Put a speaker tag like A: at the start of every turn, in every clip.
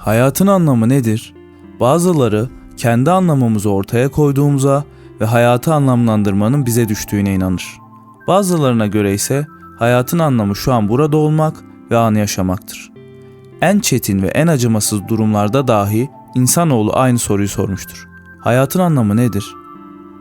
A: Hayatın anlamı nedir? Bazıları kendi anlamımızı ortaya koyduğumuza ve hayatı anlamlandırmanın bize düştüğüne inanır. Bazılarına göre ise hayatın anlamı şu an burada olmak ve anı yaşamaktır. En çetin ve en acımasız durumlarda dahi insanoğlu aynı soruyu sormuştur. Hayatın anlamı nedir?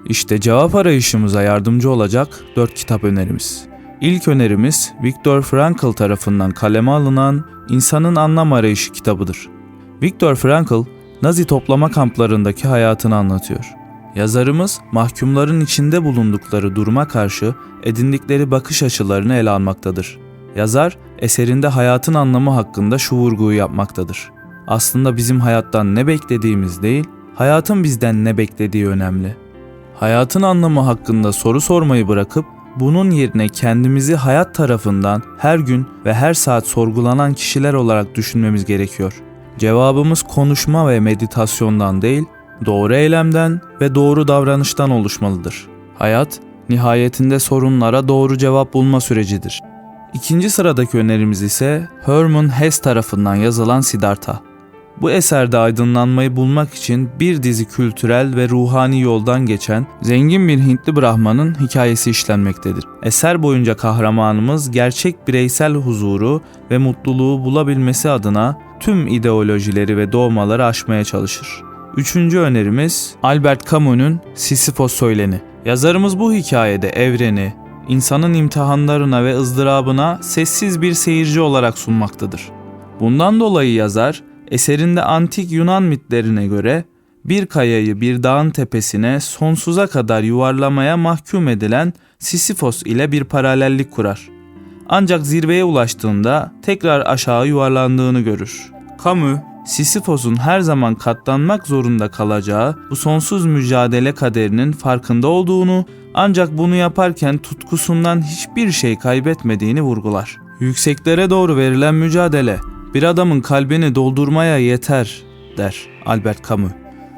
A: İşte cevap arayışımıza yardımcı olacak dört kitap önerimiz. İlk önerimiz Viktor Frankl tarafından kaleme alınan İnsanın Anlam Arayışı kitabıdır. Viktor Frankl, Nazi toplama kamplarındaki hayatını anlatıyor. Yazarımız mahkumların içinde bulundukları duruma karşı edindikleri bakış açılarını ele almaktadır. Yazar eserinde hayatın anlamı hakkında şu vurguyu yapmaktadır. Aslında bizim hayattan ne beklediğimiz değil, hayatın bizden ne beklediği önemli. Hayatın anlamı hakkında soru sormayı bırakıp bunun yerine kendimizi hayat tarafından her gün ve her saat sorgulanan kişiler olarak düşünmemiz gerekiyor. Cevabımız konuşma ve meditasyondan değil, doğru eylemden ve doğru davranıştan oluşmalıdır. Hayat, nihayetinde sorunlara doğru cevap bulma sürecidir. İkinci sıradaki önerimiz ise Herman Hesse tarafından yazılan Siddhartha. Bu eserde aydınlanmayı bulmak için bir dizi kültürel ve ruhani yoldan geçen zengin bir Hintli Brahman'ın hikayesi işlenmektedir. Eser boyunca kahramanımız gerçek bireysel huzuru ve mutluluğu bulabilmesi adına tüm ideolojileri ve doğmaları aşmaya çalışır. Üçüncü önerimiz Albert Camus'un Sisyphos Söyleni. Yazarımız bu hikayede evreni, insanın imtihanlarına ve ızdırabına sessiz bir seyirci olarak sunmaktadır. Bundan dolayı yazar eserinde antik Yunan mitlerine göre bir kayayı bir dağın tepesine sonsuza kadar yuvarlamaya mahkum edilen Sisyphos ile bir paralellik kurar. Ancak zirveye ulaştığında tekrar aşağı yuvarlandığını görür. Camus, Sisyphos'un her zaman katlanmak zorunda kalacağı bu sonsuz mücadele kaderinin farkında olduğunu ancak bunu yaparken tutkusundan hiçbir şey kaybetmediğini vurgular. Yükseklere doğru verilen mücadele bir adamın kalbini doldurmaya yeter der Albert Camus.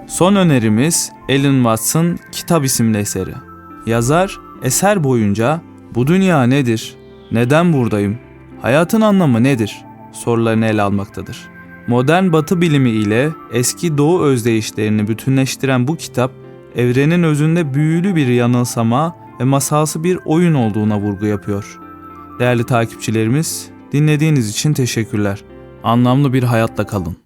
A: Son önerimiz Alan Watts'ın Kitap isimli eseri. Yazar eser boyunca bu dünya nedir? Neden buradayım? Hayatın anlamı nedir? sorularını ele almaktadır. Modern batı bilimi ile eski doğu özdeyişlerini bütünleştiren bu kitap evrenin özünde büyülü bir yanılsama ve masalsı bir oyun olduğuna vurgu yapıyor. Değerli takipçilerimiz, dinlediğiniz için teşekkürler. Anlamlı bir hayatla kalın.